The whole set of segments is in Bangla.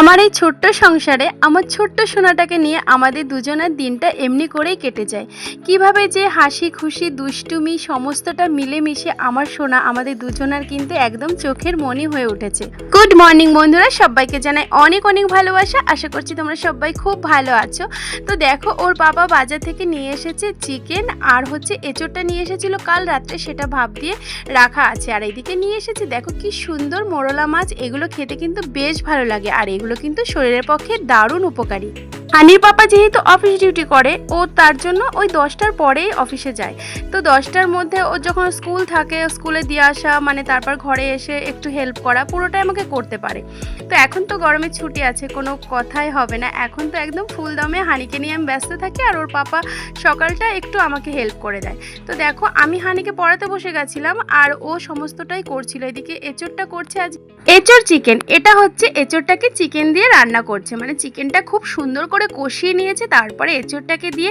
আমার এই ছোট্ট সংসারে আমার ছোট্ট সোনাটাকে নিয়ে আমাদের দুজনের দিনটা এমনি করেই কেটে যায়। কীভাবে যে হাসি, খুশি, দুষ্টুমি সমস্তটা মিলেমিশে আমার সোনা আমাদের দুজনার কিন্তু একদম চোখের মনি হয়ে উঠেছে। গুড মর্নিং বন্ধুরা, সবাইকে জানাই অনেক অনেক ভালোবাসা। আশা করছি তোমরা সবাই খুব ভালো আছো। তো দেখো, ওর বাবা বাজার থেকে নিয়ে এসেছে চিকেন আর হচ্ছে এঁচোড়টা নিয়ে এসেছিল কাল রাত্রে সেটা ভাব দিয়ে রাখা আছে। আর এইদিকে নিয়ে এসেছে, দেখো কি সুন্দর মোরলা মাছ, এগুলো খেতে কিন্তু বেশ ভালো লাগে। আর এগুলো কিন্তু শরীরের পক্ষে দারুণ উপকারী। হানির পাপা যেহেতু অফিস ডিউটি করে, ও তার জন্য ওই দশটার পরেই অফিসে যায়। তো দশটার মধ্যে ও যখন স্কুল থাকে স্কুলে দিয়ে আসা মানে তারপর ঘরে এসে একটু হেল্প করা, পুরোটাই আমাকে করতে পারে। তো এখন তো গরমের ছুটি আছে, কোনো কথাই হবে না। এখন তো একদম ফুল দমে হানিকে নিয়ে আমি ব্যস্ত থাকি আর ওর পাপা সকালটা একটু আমাকে হেল্প করে দেয়। তো দেখো, আমি হানিকে পড়াতে বসে গেছিলাম আর ও সমস্তটাই করছিল। এদিকে এঁচোড়টা করছে আজ। এঁচোড় চিকেন এটা হচ্ছে এঁচোড়টাকে চিকেন দিয়ে রান্না করছে। মানে চিকেনটা খুব সুন্দর করে কষিয়ে নিয়েছে, তারপরে এঁচোড়টাকে দিয়ে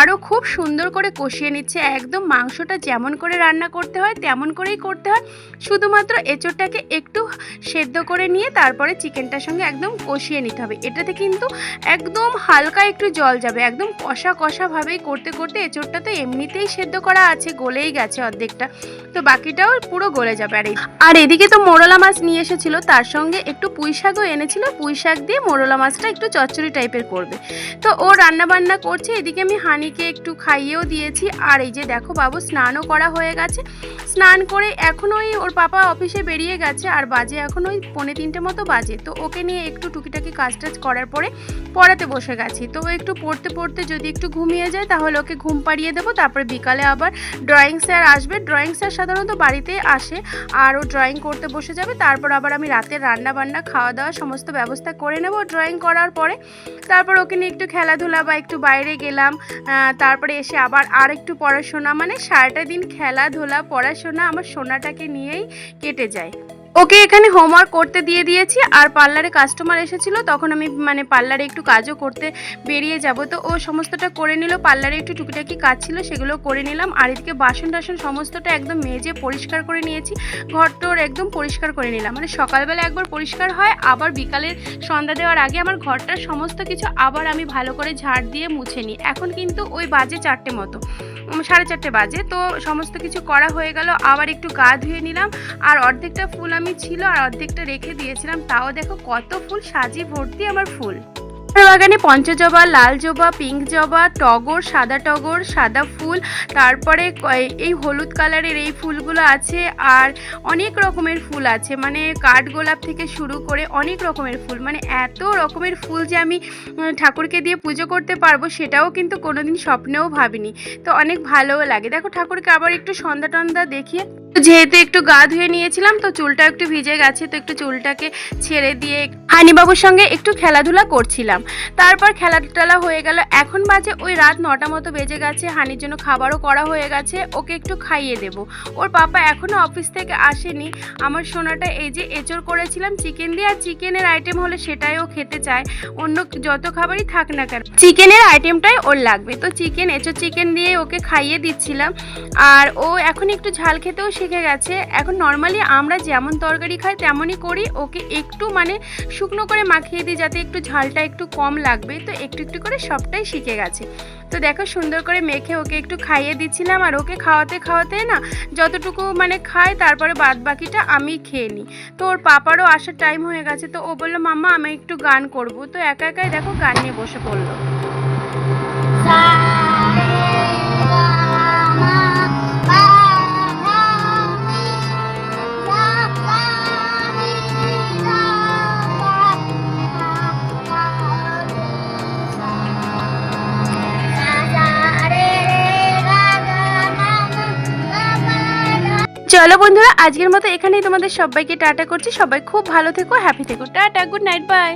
আরও খুব সুন্দর করে কষিয়ে নিচ্ছে। একদম মাংসটা যেমন করে রান্না করতে হয়, তেমন করেই করতে হয়। শুধুমাত্র এঁচোড়টাকে একটু সেদ্ধ করে নিয়ে তারপরে চিকেনটার সঙ্গে একদম কষিয়ে নিতে হবে। এটাতে কিন্তু একদম হালকা একটু জল যাবে। একদম কষা কষাভাবেই করতে করতে এঁচোড়টা তো এমনিতেই সেদ্ধ করা আছে, গলেই গেছে অর্ধেকটা। তো বাকিটাও পুরো গলে যাবে। আর আর এদিকে তো মোরলা মাছ নিয়ে এসেছিল, তার সঙ্গে একটু পুঁই শাকও এনেছিল। পুঁই শাক দিয়ে মোরলা মাছটা একটু চচ্চড়ি টাইপের করবে। তো ও রান্না বান্না করছে, এদিকে আমি হানিকে একটু খাইয়েও দিয়েছি। আর এই যে দেখো বাবু, স্নানও করা হয়ে গেছে। স্নান করে এখন ওই ওর পাপা অফিসে বেরিয়ে গেছে, আর বাজে এখন ওই পৌনে তিনটে মতো বাজে। তো ওকে নিয়ে একটু টুকিটাকি কাজ টাজ করার পরে পড়াতে বসে গেছি। তো ও একটু পড়তে পড়তে যদি একটু ঘুমিয়ে যায়, তাহলে ওকে ঘুম পাড়িয়ে দেবো। তারপরে বিকালে আবার ড্রয়িং স্যার আসবে। ড্রয়িং স্যার সাধারণত বাড়িতে আসে, আর ও ড্রয়িং করতে বসে যাবে। তারপর আবার আমি রাতের রান্না বান্না খাওয়া দাওয়া সমস্ত ব্যবস্থা করে নেব ড্রয়িং করার পরে। তারপর ওকে নিয়ে একটু খেলাধুলা বা একটু বাইরে গেলাম তারপরে এসে আবার আর একটু পড়াশোনা মানে সারাটা দিন খেলাধুলা, পড়াশোনা আমার সোনাটাকে নিয়েই কেটে যায়। ওকে এখানে হোমওয়ার্ক করতে দিয়ে দিয়েছি, আর পার্লারে কাস্টমার এসেছিল, তখন আমি মানে পার্লারে একটু কাজও করতে বেরিয়ে যাব। তো ও সমস্তটা করে নিল পার্লারে একটু টুকিটাকি কাজ ছিল, সেগুলো করে নিলাম। আর এদিকে বাসন টাসন সমস্তটা একদম মেজে পরিষ্কার করে নিয়েছি ঘর তোর একদম পরিষ্কার করে নিলাম। মানে সকালবেলা একবার পরিষ্কার হয়, আবার বিকালের সন্ধ্যা দেওয়ার আগে আমার ঘরটার সমস্ত কিছু আবার আমি ভালো করে ঝাড় দিয়ে মুছে নিই। এখন কিন্তু ওই বাজে চারটে মতো। সাড়ে চারটে বাজে। তো সমস্ত কিছু করা হয়ে গেল, আবার একটু গা ধুয়ে নিলাম। আর অর্ধেকটা ফুল আমি ছিল, আর অর্ধেকটা রেখে দিয়েছিলাম। তাও দেখো কত ফুল, সাজি ভর্তি আমার ফুল। বাগানে পঞ্চজবা লাল জবা পিঙ্ক জবা টগর, সাদা টগর, সাদা ফুল, তারপরে এই হলুদ কালারের এই ফুলগুলো আছে আর অনেক রকমের ফুল আছে। মানে কাঠ গোলাপ থেকে শুরু করে অনেক রকমের ফুল। মানে এত রকমের ফুল যে আমি ঠাকুরকে দিয়ে পুজো করতে পারব সেটাও কিন্তু কোনোদিন স্বপ্নেও ভাবিনি। তো অনেক ভালোও লাগে। দেখো ঠাকুরকে আবার একটু সন্ধ্যা টন্ধা দেখিয়ে যেহেতু একটু গা ধুয়ে নিয়েছিলাম, তো চুলটা একটু ভিজে গেছে, তো একটু চুলটাকে ছেড়ে দিয়ে হানিবাবুর সঙ্গে একটু খেলাধুলা করছিলাম। তারপর খেলা টেলা হয়ে গেল, এখন বাজে ওই রাত নটা মতো বেজে গেছে, হানির জন্য খাবারও করা হয়ে গেছে, ওকে একটু খাইয়ে দেব। ওর পাপা এখনও অফিস থেকে আসেনি, আমার সোনাটা এই যে এঁচড় করেছিলাম, চিকেন দিয়ে, আর চিকেনের আইটেম হলে সেটাই ও খেতে চায়, অন্য যত খাবারই থাক না কেন, চিকেনের আইটেমটাই ওর লাগবে। তো চিকেন, এঁচড় চিকেন দিয়ে ওকে খাইয়ে দিচ্ছিলাম, আর ও এখন একটু ঝাল খেতেও শিখে গেছে। এখন নর্মালি আমরা যেমন তরকারি খাই, তেমনই করি। ওকে একটু মানে শুকনো করে মাখিয়ে দিই যাতে একটু ঝালটা একটু কম লাগবে। তো একটু একটু করে সবটাই শিখে গেছে। তো দেখো সুন্দর করে মেখে ওকে একটু খাইয়ে দিচ্ছিলাম। আর ওকে খাওয়াতে খাওয়াতে না যতটুকু মানে খায়, তারপরে বাদ বাকিটা আমি খেয়ে নিই। তো ওর পাপারও আসার টাইম হয়ে গেছে। তো ও বলল, মাম্মা, আমি একটু গান করব। তো একা একাই দেখো গান নিয়ে বসে পড়ল। চলো বন্ধুরা, আজকের মতো এখানেই তোমাদের সবাইকে টাটা করছি। সবাই খুব ভালো থেকো হ্যাপি থেকো। Tata good night bye